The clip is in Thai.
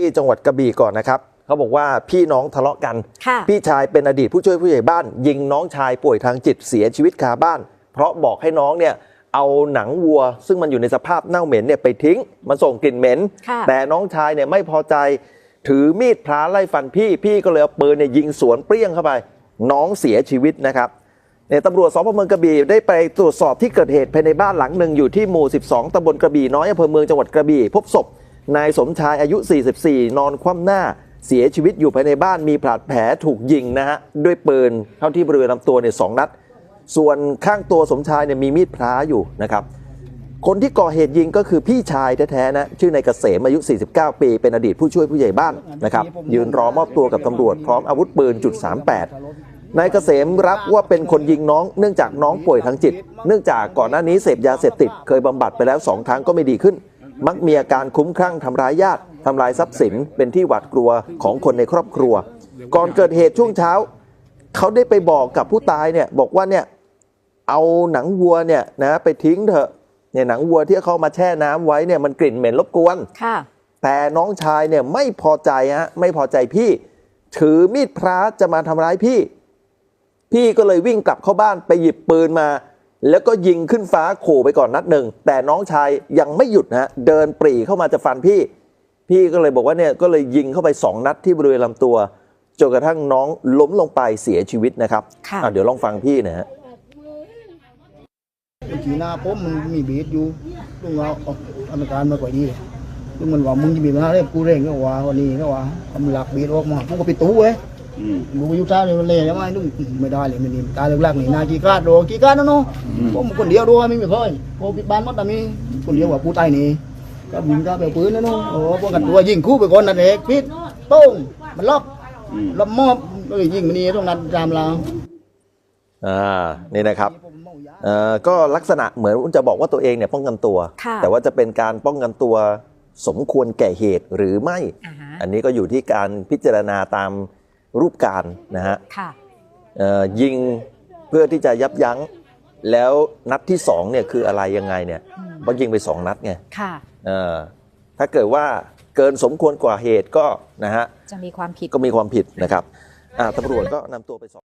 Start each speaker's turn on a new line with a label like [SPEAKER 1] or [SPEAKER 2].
[SPEAKER 1] ที่จังหวัดกระบี่ก่อนนะครับเขาบอกว่าพี่น้องทะเลาะกัน
[SPEAKER 2] ค่ะ
[SPEAKER 1] พี่ชายเป็นอดีตผู้ช่วยผู้ใหญ่บ้าน ยิงน้องชายป่วยทางจิตเสียชีวิตคาบ้าน เพราะบอกให้น้องเนี่ยเอาหนังวัว ซึ่งมันอยู่ในสภาพเน่าเหม็นเนี่ยไปทิ้ง มันส่งกลิ่นเหม็น
[SPEAKER 2] ค่ะ
[SPEAKER 1] แต่น้องชายเนี่ยไม่พอใจถือมีดพระไล่ฟันพี่พี่ก็เลยเอาปืนเนี่ยยิงสวนเปรี้ยงเข้าไป น้องเสียชีวิตนะครับเนี่ยตำรวจสพเมืองกระบี่ได้ไปตรวจสอบที่เกิดเหตุภายในบ้านหลังหนึ่งอยู่ที่หมู่ 12ตำบลกระบี่น้อยอำเภอเมืองจังหวัดกระบี่พบศพ นายสมชายอายุ 44 นอนคว่ำหน้าเสียชีวิตอยู่ภายในบ้านมีบาดแผลถูกยิงนะฮะด้วยปืนเข้าที่บริเวณลำตัวเนี่ยสองนัด ส่วนข้างตัวสมชายเนี่ยมีมีดพระอยู่นะครับ คนที่ก่อเหตุยิงก็คือพี่ชายแท้ๆนะชื่อนายเกษมอายุ 49 ปี เป็นอดีตผู้ช่วยผู้ใหญ่บ้านนะครับยืนรอมอบตัวกับตำรวจพร้อมอาวุธปืนจุด38นายเกษมรับว่าเป็นคนยิงน้องเนื่องจากน้องป่วยทางจิต เนื่องจากก่อนหน้านี้เสพยาเสพติดเคยบำบัดไปแล้วสองครั้งก็ไม่ดีขึ้น มักมีอาการคุ้มคลั่งทำร้ายญาติทำลายทรัพย์สินเป็นที่หวาดกลัวของคนในครอบครัว ก่อนเกิดเหตุช่วงเช้า เขาได้ไปบอกกับผู้ตายเนี่ยบอกว่าเนี่ยเอาหนังวัวเนี่ยนะไปทิ้งเถอะเนี่ยหนังวัวที่เขามาแช่น้ำไว้เนี่ยมันกลิ่นเหม็นรบกวน
[SPEAKER 2] ค่ะ
[SPEAKER 1] แต่น้องชายเนี่ยไม่พอใจฮะไม่พอใจพี่ ถือมีดพระจะมาทำร้ายพี่ พี่ก็เลยวิ่งกลับเข้าบ้านไปหยิบปืนมา แล้วก็ยิงขึ้นฟ้าขู่ไปก่อนนัดหนึ่ง แต่น้องชายยังไม่หยุดนะฮะเดินปรีเข้ามาจะฟันพี่ พี่ก็เลยบอกว่าเนี่ยก็เลยยิงเข้าไปสองนัดที่บริเวณลำตัวจนกระทั่งน้องล้มลงไปเสียชีวิตนะครับ
[SPEAKER 2] ค่ะ
[SPEAKER 1] อะเดี๋ยวลองฟังพี่นะฮะ
[SPEAKER 3] ทีหน้าผมมันมีบีดอยู่ลุงเอาเอาอาการมากว่านี้ลุงมันว่ามึงจะมีปัญหาเรื่องกูเร่งก็ว่าวันนี้ก็ว่าทำหลักบีดออกมาผมก็ไปตู้เว้ย มึงไปอยู่ท่าเลยมันเลยใช่ไหมลุงไม่ได้เลยมันนี่การเลิกลักนี่นากี่กาดโดกี่กาดนะเนาะผมคนเดียวด้วยไม่มีใครพอปิดบ้านมัดแต่มีคนเดียวว่าผู้ตายนี่ก็บินก็ไปปืนนะเนาะโอ้พวกกันตัวยิงคู่ไปก่อนนั่นเองพิษต้งมันล็อกล็อกมอบเลยยิงมันนี่ตรงนั้นตามเรา
[SPEAKER 1] อ่านี่นะครับเอ่อก็ลักษณะเหมือนจะบอกว่าตัวเองเนี่ยป้องกันตัว
[SPEAKER 2] ค่ะ
[SPEAKER 1] แต่ว่าจะเป็นการป้องกันตัวสมควรแก่เหตุหรือไม่
[SPEAKER 2] อ่าฮะ
[SPEAKER 1] อันนี้ก็อยู่ที่การพิจารณาตาม รูปการนะฮะ
[SPEAKER 2] ค่ะ
[SPEAKER 1] เอ่อยิงเพื่อที่จะยับยั้งแล้วนัดที่สองเนี่ยคืออะไรยังไงเนี่ย
[SPEAKER 2] อืม
[SPEAKER 1] เพราะยิงไปสองนัดไง
[SPEAKER 2] ค่ะ
[SPEAKER 1] เออถ้าเกิดว่าเกินสมควรกว่าเหตุก็นะฮะ
[SPEAKER 2] จะมีความผิด
[SPEAKER 1] ก็มีความผิดนะครับอ่าตำรวจก็นำตัวไปสอบ